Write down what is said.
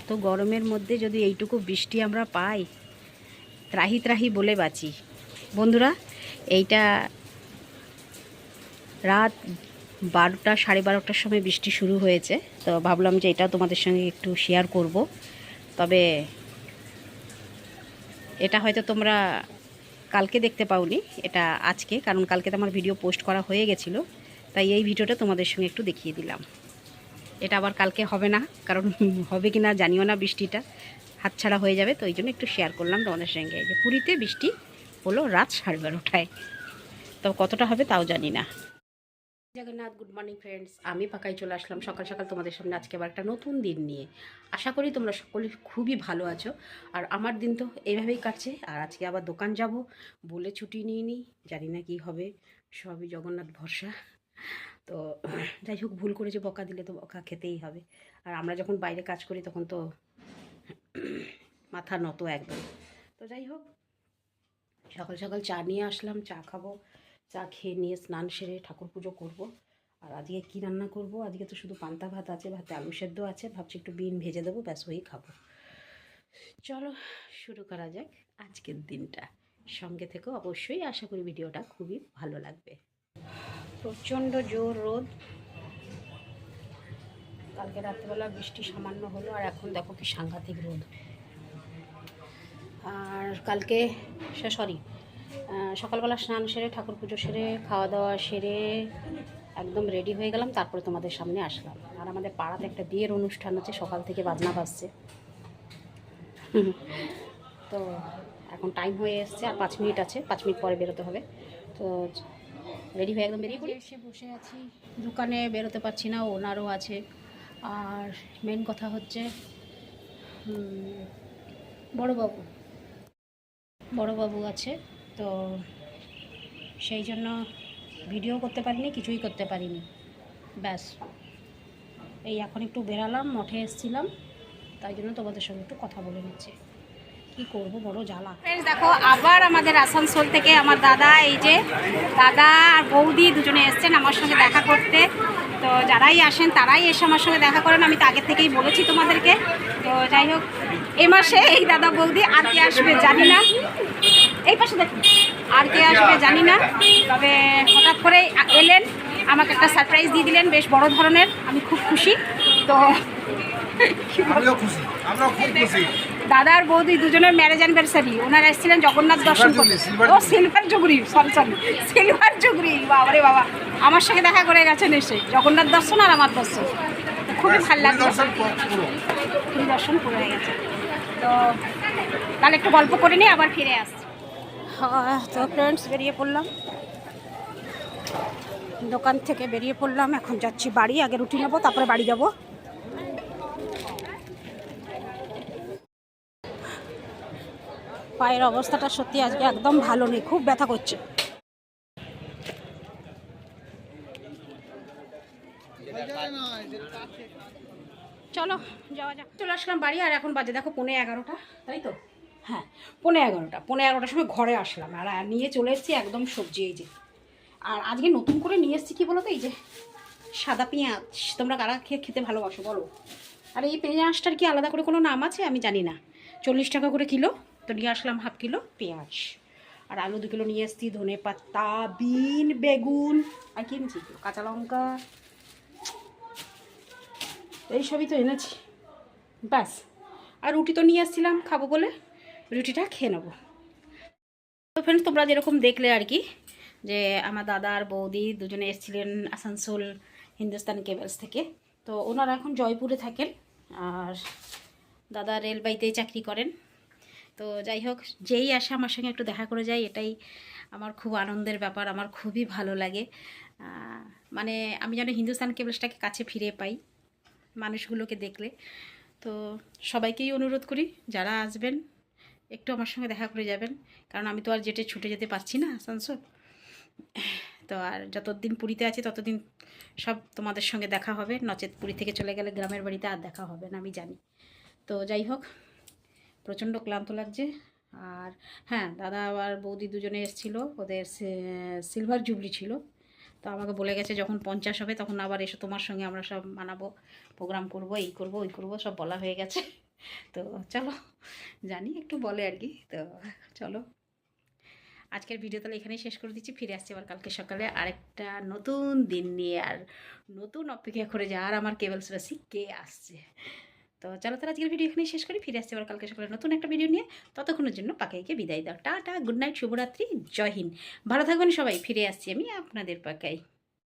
এত গরমের মধ্যে যদি এইটুকু বৃষ্টি আমরা পাই, ত্রাহি ত্রাহি বলে বাঁচি। বন্ধুরা, এইটা রাত বারোটা, সাড়ে বারোটার সময় বৃষ্টি শুরু হয়েছে, তো ভাবলাম যে এটা তোমাদের সঙ্গে একটু শেয়ার করব। তবে এটা হয়তো তোমরা কালকে দেখতে পাওনি, এটা আজকে, কারণ কালকে তো আমার ভিডিও পোস্ট করা হয়ে গেছিল, তাই এই ভিডিওটা তোমাদের সঙ্গে একটু দেখিয়ে দিলাম। এটা আবার কালকে হবে না, কারণ হবে কি না জানিও না বৃষ্টিটা। হাতছাড়া হয়ে যাবে, তো ওই জন্য একটু শেয়ার করলাম তোমাদের সঙ্গে। যে পুরীতে বৃষ্টি হলো রাত সাড়ে বারোটায়। তো কতটা হবে তাও জানি না। জগন্নাথ গুড মর্নিং ফ্রেন্ডস আমি পাকাই চলে আসলাম সকাল সকাল তোমাদের সামনে। আজকে আবার একটা নতুন দিন নিয়ে। আশা করি তোমরা সকলে খুবই ভালো আছো। আর আমার দিন তো এইভাবেই কাটছে। আর আজকে আবার দোকান যাব বলে ছুটি নিয়ে নিই জানি না কি হবে। সবই জগন্নাথ ভরসা। তো যাই হোক, ভুল করেছে, বকা দিলে তো বকা খেতেই হবে। আর আমরা যখন বাইরে কাজ করি, তখন তো মাথা নত একদম। তো যাই হোক, সকাল সকাল চা নিয়ে আসলাম, চা খাব, চা খেয়ে নিয়ে স্নান সেরে ঠাকুর পুজো করব। আর আজকে কী রান্না করব? আজকে তো শুধু পান্তা ভাত আছে, ভাতে আলু সেদ্ধ আছে, ভাবছি একটু বিন ভেজে দেবো, ব্যাস ওই খাব। চলো, শুরু করা যাক আজকের দিনটা। সঙ্গে থেকেও অবশ্যই আশা করি ভিডিওটা খুবই ভালো লাগবে। প্রচণ্ড জোর রোদ। কালকে রাত্রেবেলা বৃষ্টি সামান্য হলো, আর এখন দেখো কি সাংঘাতিক রোদ। আর কালকে সে সরি সকালবেলা স্নান সেরে, ঠাকুর পুজো সেরে খাওয়া দাওয়া সেরে একদম রেডি হয়ে গেলাম, তারপরে তোমাদের সামনে আসলাম। আর আমাদের পাড়াতে একটা বিয়ের অনুষ্ঠান আছে, সকাল থেকে বাজনা বাজছে। তো এখন টাইম হয়ে এসছে, আর পাঁচ মিনিট আছে, পাঁচ মিনিট পরে বেরোতে হবে। তো রেডি হয়ে একদম বেরিয়ে পড়ি? এসে বসে আছি। দোকানে বেরোতে পারছি না, ওনারও আছে। আর মেন কথা হচ্ছে বড়বাবু। বড়বাবু আছে, তো সেই জন্য ভিডিও করতে পারিনি, কিছুই করতে পারিনি। ব্যাস। এই এখন একটু বেরালাম, মঠে এসেছিলাম, তাই জন্য তোমাদের সঙ্গে একটু কথা বলে নিচ্ছে। কি করব বড় জ্বালা। ফ্রেন্ডস দেখো আবার আমাদের আসানসোল থেকে আমার দাদা এই যে দাদা আর বৌদি দুজনে এসছেন আমার সঙ্গে দেখা করতে। তো যারাই আসেন তারাই এসে আমার সঙ্গে দেখা করেন। আমি তো আগের থেকেই বলেছি তোমাদেরকে। তো যাই হোক এ মাসে এই দাদা বৌদি আর কে আসবে জানি না। এই পাশে দেখুন আর কে আসবে জানি না। তবে হঠাৎ করে এলেন আমাকে একটা সারপ্রাইজ দিয়ে দিলেন বেশ বড় ধরনের। আমি খুব খুশি। তো আমিও খুশি আমরাও খুব খুশি। দাদা আর বৌদি দুজনের ম্যারেজ অ্যানিভার্সারি ওনারা এসেছিলেন জগন্নাথ দর্শন করতে। ও সিলভার জুগরি সরি সরি সিলভার জুগরি বাবারে বাবা। আমার সঙ্গে দেখা করে গেছেন এসে। জগন্নাথ দর্শন আর আমার দর্শন। তো খুবই ভালো লাগছে। দর্শন পুরো। ফুল দর্শন পুরো হয়ে গেছে। তো তাহলে একটু গল্প করে নিয়ে আবার ফিরে আসছি। তো ফ্রেন্ডস বেরিয়ে পড়লাম। দোকান থেকে বেরিয়ে পড়লাম। এখন যাচ্ছি বাড়ি আগে রুটি নেব তারপরে বাড়ি যাব। পায়ের অবস্থাটা সত্যি আজকে একদম ভালো নেই, খুব ব্যথা করছে। চলো, যাওয়া যাক। চলে আসলাম বাড়ি, আর এখন বাজে দেখো পৌনে এগারোটা, তাই তো? হ্যাঁ পৌনে এগারোটা, পৌনে এগারোটার সময় ঘরে আসলাম, আর নিয়ে চলে এসেছি একদম সবজি, এই যে। আর আজকে নতুন করে নিয়ে এসেছি কী বলো তো এই যে সাদা পেঁয়াজ, তোমরা কারা খেয়ে খেতে ভালোবাসো বলো? আর এই পেঁয়াজটার কি আলাদা করে কোনো নাম আছে? আমি জানি না। চল্লিশ টাকা করে কিলো তো নিয়ে আসলাম হাফ কিলো পেঁয়াজ। আর আলু দু কিলো নিয়ে এসেছি, ধনে পাতা, বিন, বেগুন আর কি কাঁচা লঙ্কা। এই সবই তো এনেছি। ব্যাস। আর রুটি তো নিয়ে এসেছিলাম, খাব বলে। রুটিটা খেয়ে নেব। তো ফ্রেন্ডস তোমরা যেরকম দেখলে আর কি, যে আমার দাদা আর বৌদি দুজনে এসেছিলেন আসানসোল হিন্দুস্তান কেবলস থেকে। তো ওনারা এখন জয়পুরে থাকেন। আর দাদা রেলবাইতেই চাকরি করেন। তো যাই হোক, যেই আসে আমার সঙ্গে একটু দেখা করে যায় এটাই আমার খুব আনন্দের ব্যাপার, আমার খুবই ভালো লাগে। মানে আমি যেন হিন্দুস্তান কেবলসটাকে কাছে ফিরে পাই মানুষগুলোকে দেখলে। তো সবাইকেই অনুরোধ করি, যারা আসবেন, একটু আমার সঙ্গে দেখা করে যাবেন, কারণ আমি তো আর জেটে ছুটে যেতে পারছি না আসানসোল তো আর যতদিন পুরীতে আছি, ততদিন সব তোমাদের সঙ্গে দেখা হবে। নচেত পুরী থেকে চলে গেলে গ্রামের বাড়িতে আর দেখা হবে না, আমি জানি। তো যাই হোক প্রচণ্ড ক্লান্ত লাগছে। আর হ্যাঁ দাদা আর বৌদি দুজনে এসেছিল। ওদের সিলভার জুবলি ছিল। তো আমাকে বলে গেছে, যখন পঞ্চাশ হবে, তখন আবার এসে, তোমার সঙ্গে আমরা সব মানাবো প্রোগ্রাম করব, এই করব, ওই করব, সব বলা হয়ে গেছে। তো চলো, জানি, একটু বলে আর কি। তো চলো। আজকের ভিডিও তাহলে এখানেই শেষ করে দিচ্ছি। ফিরে আসছি আবার কালকে সকালে আরেকটা নতুন দিন নিয়ে। আর নতুন অপেক্ষা করে যে আর আমার কেবলস রাশি কে আসছে। তো চলো তাহলে আজকের ভিডিও এখানেই শেষ করি। ফিরে আসছি আবার কালকে সকালে নতুন একটা ভিডিও নিয়ে। ততক্ষণের জন্য পাকাইকে বিদায় দাও। টাটা গুড নাইট শুভরাত্রি, জয় হিন্দ। ভালো থাকবেন সবাই। ফিরে আসছি আমি আপনাদের পাকাই